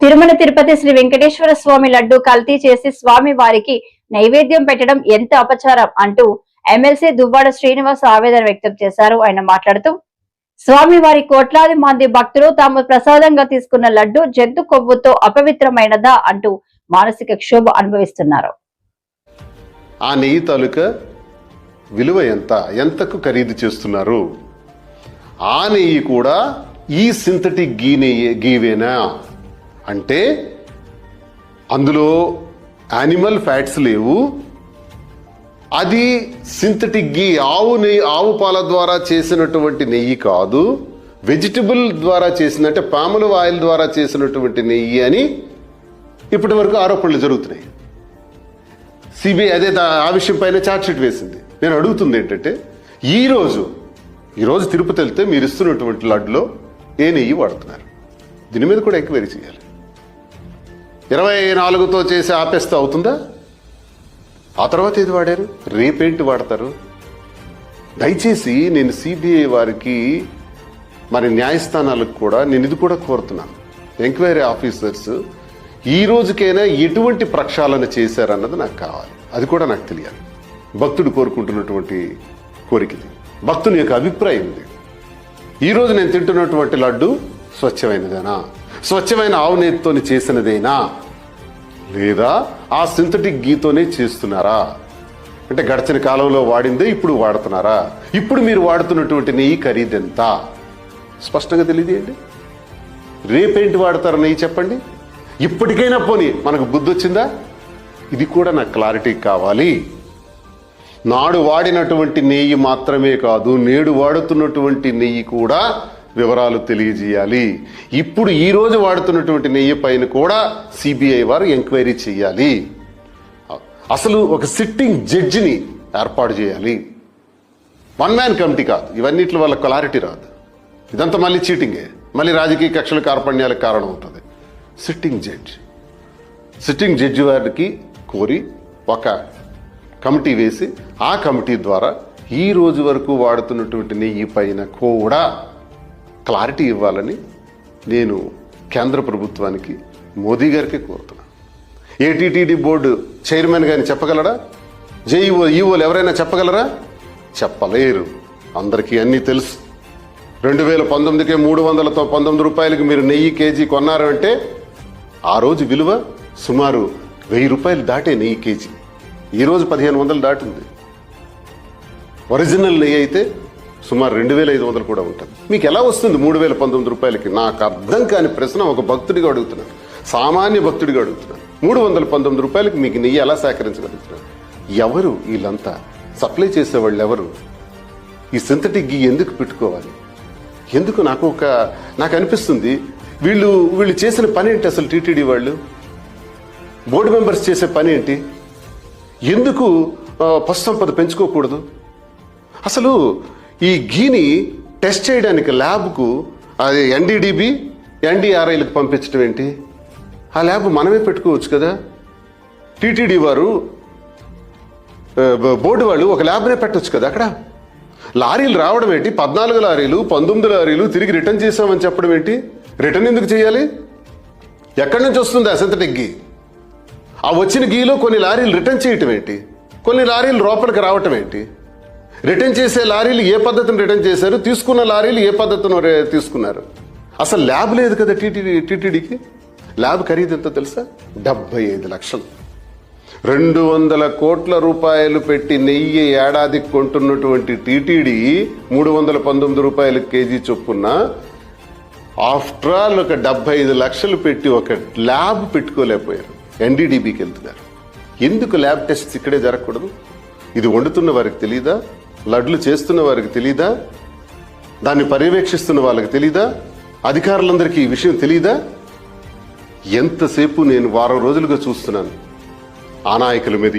తిరుమల తిరుపతి శ్రీ వెంకటేశ్వర స్వామి లడ్డు కల్తీ చేసి స్వామి వారికి నైవేద్యం పెట్టడం ఎంత అపచారం అంటూ ఎమ్మెల్సీ దువ్వాడ శ్రీనివాస్ ఆవేదన వ్యక్తం చేశారు. ఆయన మాట్లాడుతూ స్వామి వారి కోట్లాది మంది భక్తులు తాము ప్రసాదంగా తీసుకున్న లడ్డు జంతు కొవ్వుతో అపవిత్రమైనదా అంటూ మానసిక క్షోభ అనుభవిస్తున్నారు. ఆ నెయ్యి తాలూకా విలువ ఎంత? ఎంతకు ఖరీదు చేస్తున్నారు? ఆ నెయ్యి కూడా ఈ సింథటిక్ గీ నెయ్యి గీవేనా అంటే అందులో యానిమల్ ఫ్యాట్స్ లేవు. అది సింథటిక్ గీ ఆవు నెయ్యి ఆవు పాల ద్వారా చేసినటువంటి నెయ్యి కాదు. వెజిటబుల్ ద్వారా చేసిన అంటే పాముల ఆయిల్ ద్వారా చేసినటువంటి నెయ్యి అని ఇప్పటి వరకు ఆరోపణలు జరుగుతున్నాయి. సిబిఐ అదే దా- ఆ విషయం పైన ఛార్జ్షీట్ వేసింది. నేను అడుగుతుంది ఏంటంటే ఈరోజు ఈరోజు తిరుపతి వెళ్తే మీరు ఇస్తున్నటువంటి లడ్డులో ఏ నెయ్యి వాడుతున్నారు? దీని మీద కూడా ఎంక్వైరీ చేయాలి. ఇరవై నాలుగుతో చేసి ఆపేస్తే అవుతుందా? ఆ తర్వాత ఏది వాడారు? రేపేంటి వాడతారు. దయచేసి నేను సిబిఐ వారికి మరి న్యాయస్థానాలకు కూడా నేను ఇది కూడా కోరుతున్నాను. ఎంక్వైరీ ఆఫీసర్స్ ఈ రోజుకైనా ఎటువంటి ప్రక్షాళన చేశారన్నది నాకు కావాలి. అది కూడా నాకు తెలియాలి. భక్తుడు కోరుకుంటున్నటువంటి కోరికది భక్తుని యొక్క అభిప్రాయం ఇది. ఈ రోజు నేను తింటున్నటువంటి లడ్డు స్వచ్ఛమైనదేనా? స్వచ్ఛమైన ఆవు నేతితోని చేసినదేనా? లేదా ఆ సింథటిక్ గీతోనే చేస్తున్నారా? అంటే గడిచిన కాలంలో వాడిందే ఇప్పుడు వాడుతున్నారా? ఇప్పుడు మీరు వాడుతున్నటువంటి నెయ్యి ఖరీదెంత స్పష్టంగా తెలియజేయండి. రేపేంటి వాడతారు నెయ్యి చెప్పండి. ఇప్పటికైనా పోనీ మనకు బుద్ధి వచ్చిందా ఇది కూడా నాకు క్లారిటీ కావాలి. నాడు వాడినటువంటి నెయ్యి మాత్రమే కాదు నేడు వాడుతున్నటువంటి నెయ్యి కూడా వివరాలు తెలియజేయాలి. ఇప్పుడు ఈరోజు వాడుతున్నటువంటి నెయ్యి పైన కూడా సిబిఐ వారు ఎంక్వైరీ చేయాలి. అసలు ఒక సిట్టింగ్ జడ్జిని ఏర్పాటు చేయాలి. వన్ మ్యాన్ కమిటీ కాదు. ఇవన్నిటి వల్ల క్లారిటీ రాదు. ఇదంతా మళ్ళీ చీటింగే. మళ్ళీ రాజకీయ కక్షల కార్పణ్యాలకు కారణం అవుతుంది. Sitting judge. సిట్టింగ్ జడ్జి వారికి కోరి ఒక కమిటీ వేసి ఆ కమిటీ ద్వారా ఈ రోజు వరకు వాడుతున్నటువంటి నెయ్యి పైన కూడా క్లారిటీ ఇవ్వాలని నేను కేంద్ర ప్రభుత్వానికి మోదీ గారికి కోరుతున్నాను ఏటీటీడీ బోర్డు చైర్మన్ గారిని చెప్పగలరా? జేఈఓ ఈఓలు ఎవరైనా చెప్పగలరా? చెప్పలేరు. అందరికీ అన్నీ తెలుసు. రెండు వేల పంతొమ్మిదికే మూడు వందలతో పంతొమ్మిది రూపాయలకి మీరు నెయ్యి కేజీ కొన్నారు అంటే ఆ రోజు విలువ సుమారు వెయ్యి రూపాయలు దాటే నెయ్యి కేజీ. ఈరోజు పదిహేను వందలు దాటింది. ఒరిజినల్ నెయ్యి అయితే సుమారు రెండు వేల ఐదు వందలు కూడా ఉంటుంది మీకు ఎలా వస్తుంది మూడు వేల పంతొమ్మిది రూపాయలకి? నాకు అర్థం కాని ప్రశ్న ఒక భక్తుడిగా అడుగుతున్నాను. సామాన్య భక్తుడిగా అడుగుతున్నాను. మూడు వందల పంతొమ్మిది రూపాయలకి మీకు నెయ్యి ఎలా సేకరించగలుగుతున్నాను ఎవరు వీళ్ళంతా? సప్లై చేసేవాళ్ళు ఎవరు? ఈ సింథటిక్ గీ ఎందుకు పెట్టుకోవాలి? ఎందుకు నాకు ఒక నాకు అనిపిస్తుంది వీళ్ళు వీళ్ళు చేసిన పని ఏంటి అసలు టీటీడీ వాళ్ళు? బోర్డు మెంబర్స్ చేసే పని ఏంటి? ఎందుకు పశు సంపద పెంచుకోకూడదు? అసలు ఈ గీని టెస్ట్ చేయడానికి ల్యాబ్కు అది ఎన్డీడీబీ ఎన్డీఆర్ఐలకు పంపించడం ఏంటి? ఆ ల్యాబ్ మనమే పెట్టుకోవచ్చు కదా? టీటీడీ వారు బోర్డు వాళ్ళు ఒక ల్యాబ్నే పెట్టవచ్చు కదా అక్కడ? లారీలు రావడం ఏంటి? పద్నాలుగు లారీలు పంతొమ్మిది లారీలు తిరిగి రిటర్న్ చేసామని చెప్పడం ఏంటి? రిటర్న్ ఎందుకు చేయాలి? ఎక్కడి నుంచి వస్తుంది ఆ గీ ఆ వచ్చిన గీలో కొన్ని లారీలు రిటర్న్ చేయటం ఏంటి? కొన్ని లారీలు లోపలికి రావటం ఏంటి? రిటర్న్ చేసే లారీలు ఏ పద్ధతిని రిటర్న్ చేశారు? తీసుకున్న లారీలు ఏ పద్ధతిని తీసుకున్నారు? అసలు ల్యాబ్ లేదు కదా టీటీడీ టీటీడీకి? ల్యాబ్ ఖరీదు ఎంత తెలుసా? డెబ్బై ఐదు లక్షలు. రెండు వందల కోట్ల రూపాయలు పెట్టి నెయ్యి ఏడాదికి కొంటున్నటువంటి టీటీడీ మూడు వందల పంతొమ్మిది రూపాయలు కేజీ చొప్పున ఆఫ్టర్ ఆల్ ఒక డెబ్బై ఐదు లక్షలు పెట్టి ఒక ల్యాబ్ పెట్టుకోలేకపోయారు. ఎన్డీడీబీకి వెళ్తున్నారు. ఎందుకు ల్యాబ్ టెస్ట్ ఇక్కడే జరగకూడదు? ఇది వండుతున్న వారికి తెలియదా లడ్లు చేస్తున్న వారికి తెలియదా దాన్ని పర్యవేక్షిస్తున్న వాళ్ళకి తెలీదా? అధికారులందరికీ ఈ విషయం తెలీదా? ఎంతసేపు నేను వారం రోజులుగా చూస్తున్నాను. ఆ నాయకుల మీద